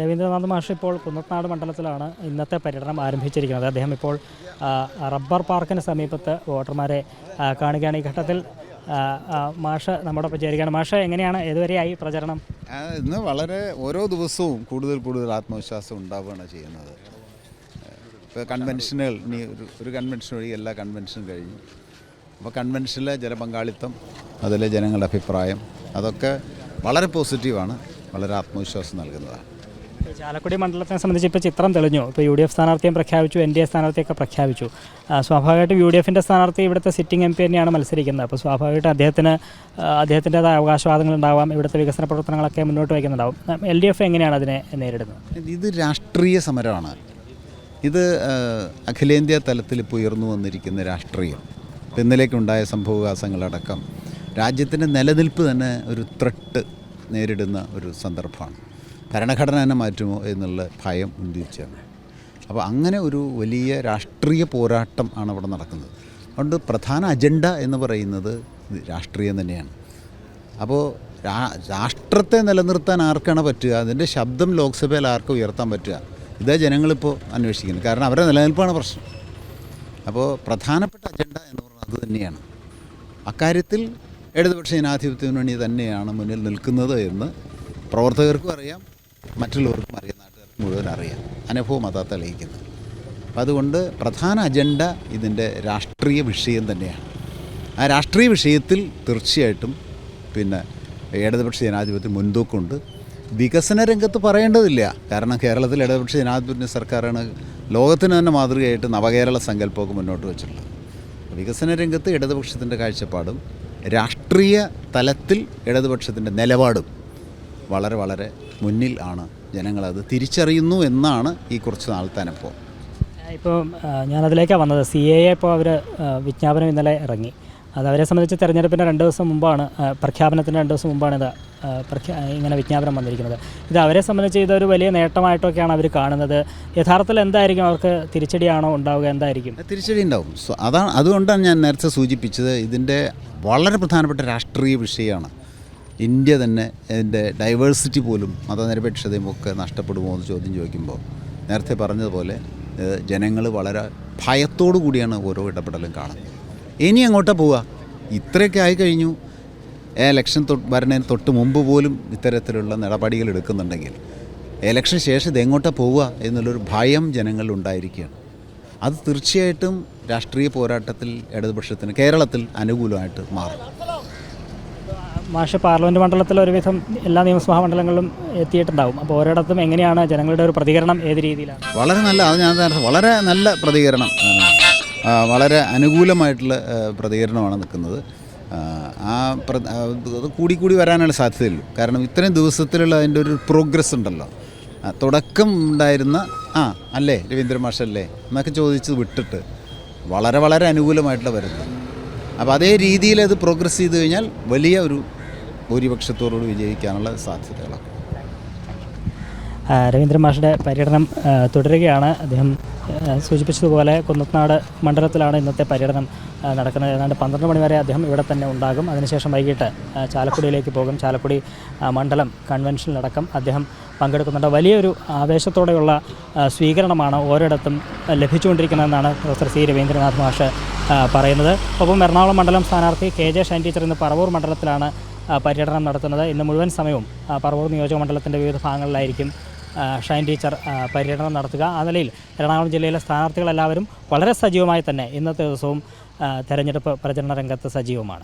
രവീന്ദ്രനാഥ് മാഷ് ഇപ്പോൾ കുന്നത്നാട് മണ്ഡലത്തിലാണ് ഇന്നത്തെ പര്യടനം ആരംഭിച്ചിരിക്കുന്നത്. അദ്ദേഹം ഇപ്പോൾ റബ്ബർ പാർക്കിന് സമീപത്ത് വോട്ടർമാരെ കാണുകയാണ്. ഈ ഘട്ടത്തിൽ മാഷ നമ്മോടൊപ്പം ചേരുകയാണ്. മാഷ് എങ്ങനെയാണ്? ഇതുവരെയായി പ്രചരണം? ഇന്ന് വളരെ ഓരോ ദിവസവും കൂടുതൽ കൂടുതൽ ആത്മവിശ്വാസം ഉണ്ടാവുകയാണ് ചെയ്യുന്നത്. ഇപ്പോൾ കൺവെൻഷനുകൾ ഇനി ഒരു ഒരു കൺവെൻഷൻ വഴി എല്ലാ കൺവെൻഷനും കഴിഞ്ഞു. അപ്പോൾ കൺവെൻഷനിലെ ജനപങ്കാളിത്തം അതിലെ ജനങ്ങളുടെ അഭിപ്രായം അതൊക്കെ വളരെ പോസിറ്റീവാണ് വളരെ ആത്മവിശ്വാസം നൽകുന്നതാണ്. ചാലക്കുടി മണ്ഡലത്തെ സംബന്ധിച്ച് ഇപ്പോൾ ചിത്രം തെളിഞ്ഞു. ഇപ്പോൾ യു ഡി എഫ് സ്ഥാനാർത്ഥിയും പ്രഖ്യാപിച്ചു എൻ ഡി എ സ്ഥാനാർത്ഥിയൊക്കെ പ്രഖ്യാപിച്ചു. സ്വാഭാവികമായിട്ടും യു ഡി എഫിന്റെ സ്ഥാനാർത്ഥി ഇവിടുത്തെ സിറ്റിംഗ് എം പി തന്നെയാണ് മത്സരിക്കുന്നത്. അപ്പോൾ സ്വാഭാവികമായിട്ടും അദ്ദേഹത്തിന് അദ്ദേഹത്തിന്റെതായ അവകാശവാദങ്ങൾ ഉണ്ടാവാം ഇവിടുത്തെ വികസന പ്രവർത്തനങ്ങളൊക്കെ മുന്നോട്ട് വയ്ക്കുന്നുണ്ടാവും എൽ ഡി എഫ് എങ്ങനെയാണ് അതിനെ നേരിടുന്നത്? ഇത് രാഷ്ട്രീയ സമരമാണ്. ഇത് അഖിലേന്ത്യാ തലത്തിൽ ഇപ്പോൾ ഉയർന്നു വന്നിരിക്കുന്ന രാഷ്ട്രീയം. ഇന്നലേക്കുണ്ടായ സംഭവവികാസങ്ങളടക്കം രാജ്യത്തിന്റെ നിലനിൽപ്പ് തന്നെ ഒരു ത്രട്ട് നേരിടുന്ന ഒരു സന്ദർഭമാണ്. ഭരണഘടന തന്നെ മാറ്റുമോ എന്നുള്ള ഭയം ഉന്നയിച്ചാണ് അപ്പോൾ അങ്ങനെ ഒരു വലിയ രാഷ്ട്രീയ പോരാട്ടം ആണ് അവിടെ നടക്കുന്നത്. അതുകൊണ്ട് പ്രധാന അജണ്ട എന്ന് പറയുന്നത് രാഷ്ട്രീയം തന്നെയാണ്. അപ്പോൾ രാഷ്ട്രത്തെ നിലനിർത്താൻ ആർക്കാണ് പറ്റുക? അതിന്റെ ശബ്ദം ലോക്സഭയിൽ ആർക്ക് ഉയർത്താൻ പറ്റുക? ഇതാ ജനങ്ങളിപ്പോൾ അന്വേഷിക്കുന്നത്. കാരണം അവരുടെ നിലനിൽപ്പാണ് പ്രശ്നം. അപ്പോൾ പ്രധാനപ്പെട്ട അജണ്ട എന്ന് പറഞ്ഞാൽ അത് തന്നെയാണ്. അക്കാര്യത്തിൽ ഇടതുപക്ഷ ജനാധിപത്യ മുന്നണി തന്നെയാണ് മുന്നിൽ നിൽക്കുന്നത് എന്ന് പ്രവർത്തകർക്കും അറിയാം. മറ്റുള്ളവർക്കും അറിയാം നാട്ടുകാർക്ക് മുഴുവൻ അറിയാം. അനുഭവം അതാ തെളിയിക്കുന്നത് അതുകൊണ്ട് പ്രധാന അജണ്ട ഇതിന്റെ രാഷ്ട്രീയ വിഷയം തന്നെയാണ്. ആ രാഷ്ട്രീയ വിഷയത്തിൽ തീർച്ചയായിട്ടും പിന്നെ ഇടതുപക്ഷ ജനാധിപത്യം മുൻതൂക്കമുണ്ട് വികസന രംഗത്ത് പറയേണ്ടതില്ല. കാരണം കേരളത്തിൽ ഇടതുപക്ഷ ജനാധിപത്യ സർക്കാരാണ് ലോകത്തിന് തന്നെ മാതൃകയായിട്ട് നവകേരള സങ്കല്പമൊക്കെ മുന്നോട്ട് വെച്ചിട്ടുള്ളത്. വികസന രംഗത്ത് ഇടതുപക്ഷത്തിന്റെ കാഴ്ചപ്പാടും രാഷ്ട്രീയ തലത്തിൽ ഇടതുപക്ഷത്തിന്റെ നിലപാടും വളരെ വളരെ മുന്നിൽ ആണ് ജനങ്ങളത് തിരിച്ചറിയുന്നു എന്നാണ് ഈ കുറച്ച് നാളത്തെ അനുഭവം ഇപ്പോൾ ഞാനതിലേക്കാണ് വന്നത്. സി എ ഇപ്പോൾ അവർ വിജ്ഞാപനം ഇന്നലെ ഇറങ്ങി. അത് അവരെ സംബന്ധിച്ച് തെരഞ്ഞെടുപ്പിന്റെ രണ്ട് ദിവസം മുമ്പാണ് പ്രഖ്യാപനത്തിന്റെ പ്രഖ്യാപനത്തിന് രണ്ട് ദിവസം മുമ്പാണ് ഇത് പ്രഖ്യാ ഇങ്ങനെ വിജ്ഞാപനം വന്നിരിക്കുന്നത്. ഇത് അവരെ സംബന്ധിച്ച് ഇതൊരു വലിയ നേട്ടമായിട്ടൊക്കെയാണ് അവർ കാണുന്നത്. യഥാർത്ഥത്തിൽ എന്തായിരിക്കും അവർക്ക് തിരിച്ചടിയാണോ ഉണ്ടാവുക? എന്തായിരിക്കും? തിരിച്ചടി ഉണ്ടാവും. സോ അതാണ് അതുകൊണ്ടാണ് ഞാൻ നേരത്തെ സൂചിപ്പിച്ചത്. ഇതിന്റെ വളരെ പ്രധാനപ്പെട്ട രാഷ്ട്രീയ വിഷയമാണ്. ഇന്ത്യ തന്നെ അതിന്റെ ഡൈവേഴ്സിറ്റി പോലും മതനിരപേക്ഷതയും ഒക്കെ നഷ്ടപ്പെടുമോ എന്ന് ചോദ്യം ചോദിക്കുമ്പോൾ നേരത്തെ പറഞ്ഞതുപോലെ ജനങ്ങൾ വളരെ ഭയത്തോടു കൂടിയാണ് ഓരോ ഇടപെടലും കാണുന്നത്. ഇനി അങ്ങോട്ടാ പോവുക? ഇത്രയൊക്കെ ആയിക്കഴിഞ്ഞു എലക്ഷൻ തൊട്ട് വരുന്നതിന് തൊട്ട് മുമ്പ് പോലും ഇത്തരത്തിലുള്ള നടപടികൾ എടുക്കുന്നുണ്ടെങ്കിൽ എലക്ഷൻ ശേഷം ഇത് എങ്ങോട്ടാ പോവുക എന്നുള്ളൊരു ഭയം ജനങ്ങളിൽ ഉണ്ടായിരിക്കുകയാണ്. അത് തീർച്ചയായിട്ടും രാഷ്ട്രീയ പോരാട്ടത്തിൽ ഇടതുപക്ഷത്തിന് കേരളത്തിൽ അനുകൂലമായിട്ട് മാറും. മാഷ് പാർലമെന്റ് മണ്ഡലത്തിൽ ഒരുവിധം എല്ലാ നിയമസഭാ മണ്ഡലങ്ങളിലും എത്തിയിട്ടുണ്ടാവും. അപ്പോൾ ഓരോടത്തും എങ്ങനെയാണ് ജനങ്ങളുടെ ഒരു പ്രതികരണം ഏത് രീതിയിലാണ്? വളരെ നല്ല അത് ഞാൻ വളരെ നല്ല പ്രതികരണം. വളരെ അനുകൂലമായിട്ടുള്ള പ്രതികരണമാണ് നിൽക്കുന്നത്. ആ, അത് കൂടി കൂടി വരാനാണ് സാധ്യതയുള്ളൂ. കാരണം ഇത്രയും ദിവസത്തിലുള്ള അതിന്റെ ഒരു പ്രോഗ്രസ് ഉണ്ടല്ലോ. തുടക്കം ഉണ്ടായിരുന്ന ആ അല്ലേ രവീന്ദ്ര മാഷല്ലേ? എന്നൊക്കെ ചോദിച്ച് വിട്ടിട്ട് വളരെ വളരെ അനുകൂലമായിട്ടുള്ള വരുന്നത് അപ്പോൾ അതേ രീതിയിൽ അത് പ്രോഗ്രസ് ചെയ്ത് കഴിഞ്ഞാൽ വലിയ ഒരു ഭൂരിപക്ഷത്തോടുകൂടി വിജയിക്കാനുള്ള സാധ്യതകളാണ് രവീന്ദ്ര മാഷുടെ പര്യടനം തുടരുകയാണ്. അദ്ദേഹം സൂചിപ്പിച്ചതുപോലെ കുന്നത്നാട് മണ്ഡലത്തിലാണ് ഇന്നത്തെ പര്യടനം നടക്കുന്നത്. ഏതാണ്ട് പന്ത്രണ്ട് മണി വരെ അദ്ദേഹം ഇവിടെ തന്നെ ഉണ്ടാകും. അതിനുശേഷം വൈകിട്ട് ചാലക്കുടിയിലേക്ക് പോകും. ചാലക്കുടി മണ്ഡലം കൺവെൻഷനിലടക്കം അദ്ദേഹം പങ്കെടുക്കുന്നുണ്ട്. വലിയൊരു ആവേശത്തോടെയുള്ള സ്വീകരണമാണ് ഓരോയിടത്തും ആ, ലഭിച്ചുകൊണ്ടിരിക്കുന്നതെന്നാണ് പ്രൊഫസർ സി രവീന്ദ്രനാഥ് മാഷ് പറയുന്നത്. ഒപ്പം എറണാകുളം മണ്ഡലം സ്ഥാനാർത്ഥി കെ ജെ ഷൈൻ ടീച്ചർ ഇന്ന് പറവൂർ മണ്ഡലത്തിലാണ് പര്യടനം നടത്തുന്നത്. ഇന്ന് മുഴുവൻ സമയവും പറവൂർ നിയോജക മണ്ഡലത്തിന്റെ വിവിധ ഭാഗങ്ങളിലായിരിക്കും ഷൈൻ ടീച്ചർ പര്യടനം നടത്തുക. ആ നിലയിൽ എറണാകുളം ജില്ലയിലെ സ്ഥാനാർത്ഥികളെല്ലാവരും വളരെ സജീവമായി തന്നെ ഇന്നത്തെ ദിവസവും തെരഞ്ഞെടുപ്പ് പ്രചരണ രംഗത്ത് സജീവമാണ്.